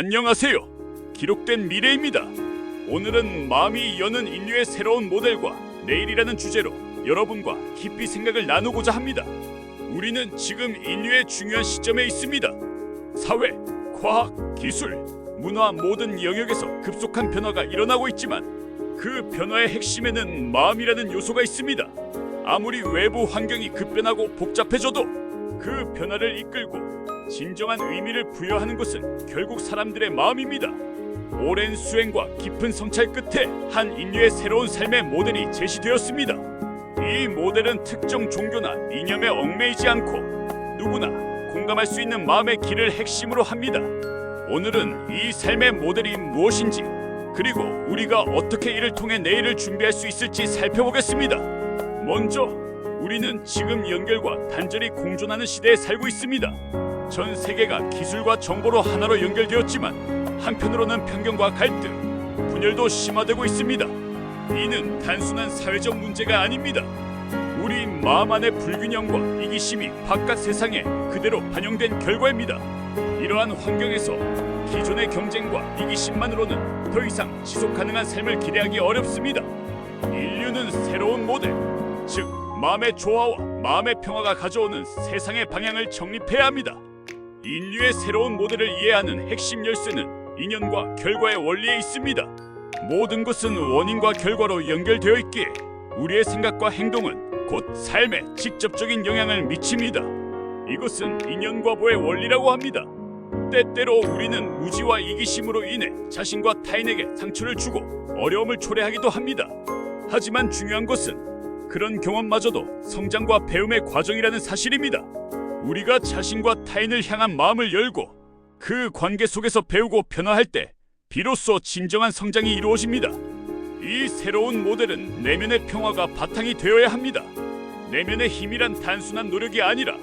안녕하세요. 기록된 미래입니다. 오늘은 마음이 여는 인류의 새로운 모델과 내일이라는 주제로 여러분과 깊이 생각을 나누고자 합니다. 우리는 지금 인류의 중요한 시점에 있습니다. 사회, 과학, 기술, 문화 모든 영역에서 급속한 변화가 일어나고 있지만 그 변화의 핵심에는 마음이라는 요소가 있습니다. 아무리 외부 환경이 급변하고 복잡해져도 그 변화를 이끌고 진정한 의미를 부여하는 것은 결국 사람들의 마음입니다. 오랜 수행과 깊은 성찰 끝에 한 인류의 새로운 삶의 모델이 제시되었습니다. 이 모델은 특정 종교나 이념에 얽매이지 않고 누구나 공감할 수 있는 마음의 길을 핵심으로 합니다. 오늘은 이 삶의 모델이 무엇인지 그리고 우리가 어떻게 이를 통해 내일을 준비할 수 있을지 살펴보겠습니다. 먼저 우리는 지금 연결과 단절이 공존하는 시대에 살고 있습니다. 전 세계가 기술과 정보로 하나로 연결되었지만 한편으로는 편견과 갈등, 분열도 심화되고 있습니다. 이는 단순한 사회적 문제가 아닙니다. 우리 마음 안의 불균형과 이기심이 바깥 세상에 그대로 반영된 결과입니다. 이러한 환경에서 기존의 경쟁과 이기심만으로는 더 이상 지속 가능한 삶을 기대하기 어렵습니다. 인류는 새로운 모델, 즉 마음의 조화와 마음의 평화가 가져오는 세상의 방향을 정립해야 합니다. 인류의 새로운 모델을 이해하는 핵심 열쇠는 인연과 결과의 원리에 있습니다. 모든 것은 원인과 결과로 연결되어 있기에 우리의 생각과 행동은 곧 삶에 직접적인 영향을 미칩니다. 이것은 인연과 보의 원리라고 합니다. 때때로 우리는 무지와 이기심으로 인해 자신과 타인에게 상처를 주고 어려움을 초래하기도 합니다. 하지만 중요한 것은 그런 경험마저도 성장과 배움의 과정이라는 사실입니다. 우리가 자신과 타인을 향한 마음을 열고 그 관계 속에서 배우고 변화할 때 비로소 진정한 성장이 이루어집니다. 이 새로운 모델은 내면의 평화가 바탕이 되어야 합니다. 내면의 힘이란 단순한 노력이 아니라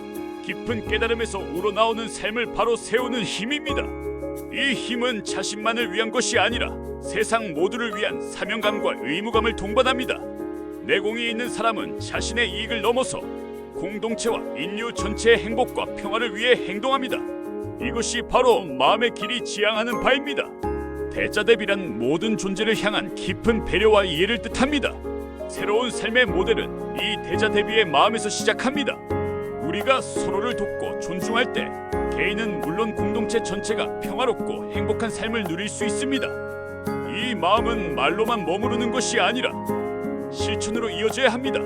깊은 깨달음에서 우러나오는 삶을 바로 세우는 힘입니다. 이 힘은 자신만을 위한 것이 아니라 세상 모두를 위한 사명감과 의무감을 동반합니다. 내공이 있는 사람은 자신의 이익을 넘어서 공동체와 인류 전체의 행복과 평화를 위해 행동합니다. 이것이 바로 마음의 길이 지향하는 바입니다. 대자대비란 모든 존재를 향한 깊은 배려와 이해를 뜻합니다. 새로운 삶의 모델은 이 대자대비의 마음에서 시작합니다. 우리가 서로를 돕고 존중할 때 개인은 물론 공동체 전체가 평화롭고 행복한 삶을 누릴 수 있습니다. 이 마음은 말로만 머무르는 것이 아니라 실천으로 이어져야 합니다.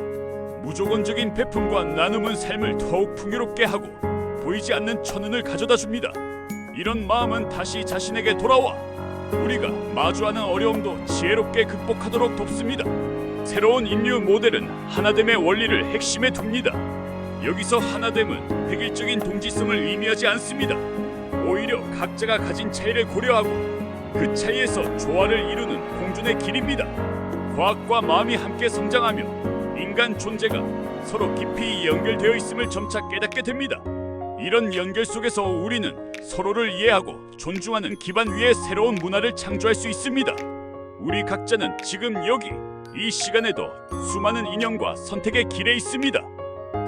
무조건적인 베품과 나눔은 삶을 더욱 풍요롭게 하고 보이지 않는 천운을 가져다 줍니다. 이런 마음은 다시 자신에게 돌아와 우리가 마주하는 어려움도 지혜롭게 극복하도록 돕습니다. 새로운 인류 모델은 하나됨의 원리를 핵심에 둡니다. 여기서 하나됨은 획일적인 동지성을 의미하지 않습니다. 오히려 각자가 가진 차이를 고려하고 그 차이에서 조화를 이루는 공존의 길입니다. 과학과 마음이 함께 성장하며 인간 존재가 서로 깊이 연결되어 있음을 점차 깨닫게 됩니다. 이런 연결 속에서 우리는 서로를 이해하고 존중하는 기반 위에 새로운 문화를 창조할 수 있습니다. 우리 각자는 지금 여기 이 시간에도 수많은 인연과 선택의 길에 있습니다.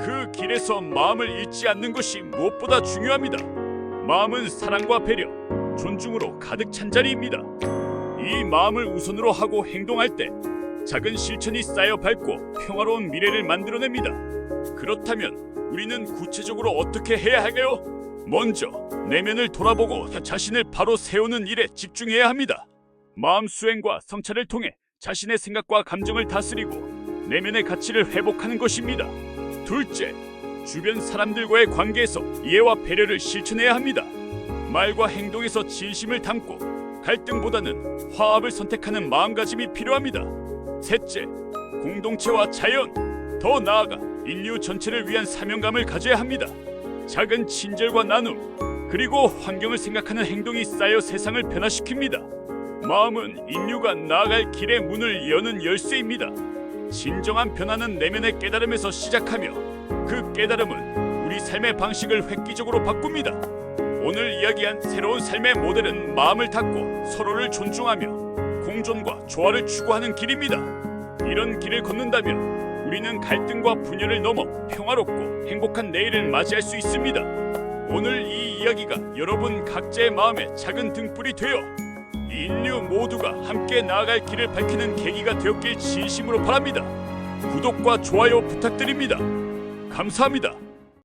그 길에서 마음을 잃지 않는 것이 무엇보다 중요합니다. 마음은 사랑과 배려, 존중으로 가득 찬 자리입니다. 이 마음을 우선으로 하고 행동할 때 작은 실천이 쌓여 밝고 평화로운 미래를 만들어냅니다. 그렇다면 우리는 구체적으로 어떻게 해야 하게요? 먼저 내면을 돌아보고 자신을 바로 세우는 일에 집중해야 합니다. 마음 수행과 성찰을 통해 자신의 생각과 감정을 다스리고 내면의 가치를 회복하는 것입니다. 둘째, 주변 사람들과의 관계에서 이해와 배려를 실천해야 합니다. 말과 행동에서 진심을 담고 갈등보다는 화합을 선택하는 마음가짐이 필요합니다. 셋째, 공동체와 자연, 더 나아가 인류 전체를 위한 사명감을 가져야 합니다. 작은 친절과 나눔, 그리고 환경을 생각하는 행동이 쌓여 세상을 변화시킵니다. 마음은 인류가 나아갈 길의 문을 여는 열쇠입니다. 진정한 변화는 내면의 깨달음에서 시작하며 그 깨달음은 우리 삶의 방식을 획기적으로 바꿉니다. 오늘 이야기한 새로운 삶의 모델은 마음을 닫고 서로를 존중하며 공존과 조화를 추구하는 길입니다. 이런 길을 걷는다면 우리는 갈등과 분열을 넘어 평화롭고 행복한 내일을 맞이할 수 있습니다. 오늘 이 이야기가 여러분 각자의 마음에 작은 등불이 되어 인류 모두가 함께 나아갈 길을 밝히는 계기가 되었길 진심으로 바랍니다. 구독과 좋아요 부탁드립니다. 감사합니다.